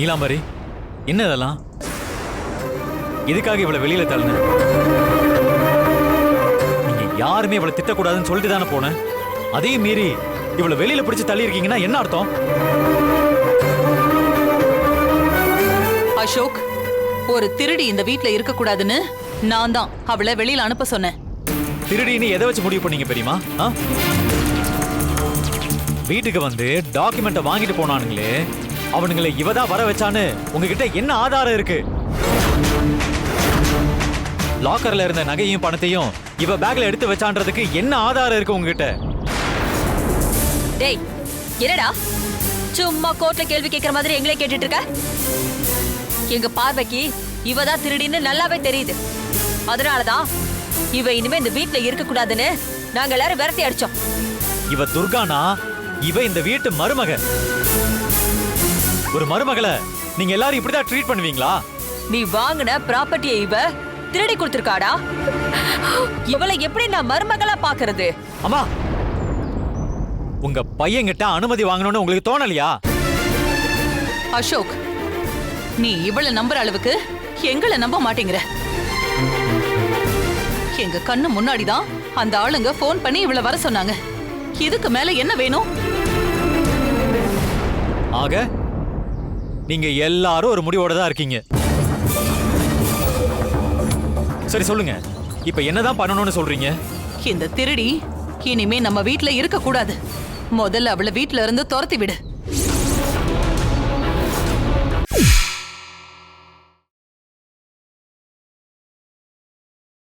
நீலாம்பரி என்ன இதெல்லாம்? எதுக்காக இவளை வெளியில தள்ளுன? நீங்க யாருமே இவளை திட்டக்கூடாதுன்னு சொல்லிட்டு தானே போனேன் அதே மீறி இவளை வெளியில பிடிச்சு தள்ளி இருக்கீங்கன்னா என்ன அர்த்தம்? அசோக் ஒரு திருடி இந்த வீட்ல இருக்க கூடாதுன்னு நான் தான் அவளை வெளியில அனுப்ப சொன்னேன். திருடின்னு எதை வச்சு முடிவு பண்ணீங்க பெரியமா? வீட்டுக்கு வந்து டாக்குமெண்ட்டை வாங்கிட்டு போனானுங்களே அவனுங்களை இவ தான் வர வச்சான்னு உங்ககிட்ட என்ன ஆதாரம் இருக்கு? லாக்கர்ல இருந்த நகையும் பணத்தையும் இவ பேக்ல எடுத்து வச்சான்றதுக்கு என்ன ஆதாரம் இருக்கு உங்ககிட்ட? டேய் என்னடா? சும்மா கோர்ட்ல கேள்வி கேட்கிற மாதிரி எங்களே கேட்டுட்டு இருக்க எங்க பார்வைக்கு இவ தான் திருடின்னு நல்லாவே தெரியுது. அதனாலதான் இவ இனிமே இந்த வீட்ல இருக்க கூடாதுன்னு நாங்க எல்லாரும் விரட்டி அடிச்சோம். இவ துர்கானா? இவ இந்த வீட்டு மருமக ஒரு மருமகளை நீங்க எல்லாரும் இப்படிதான் ட்ரீட் பண்ணுவீங்களா? நீ வாங்கின ப்ராப்பர்ட்டியை இவ திருடி கொடுத்திருக்காடா? இவளை எப்படி நான் மருமகளா பாக்குறது அம்மா உங்க பையன்கிட்ட அனுமதி வாங்கணும்னு உங்களுக்கு தோணலையா? அசோக் நீ இவளை நம்புற அளவுக்கு எங்களை நம்ப மாட்டேங்கிற. எங்க கண்ணு முன்னாடி தான் அந்த ஆளுங்க ஃபோன் பண்ணி இவளை வர சொன்னாங்க. இதுக்கு மேல என்ன வேணும்? ஆக நீங்க எல்லாரும் ஒரு முடிவோட தான் இருக்கீங்க. சரி சொல்லுங்க. இப்ப என்னதான் பண்ணணும்னு சொல்றீங்க? இந்த திருடி இனிமே நம்ம வீட்ல இருக்க கூடாது முதல்ல அவளை வீட்ல இருந்து துரத்தி விடு.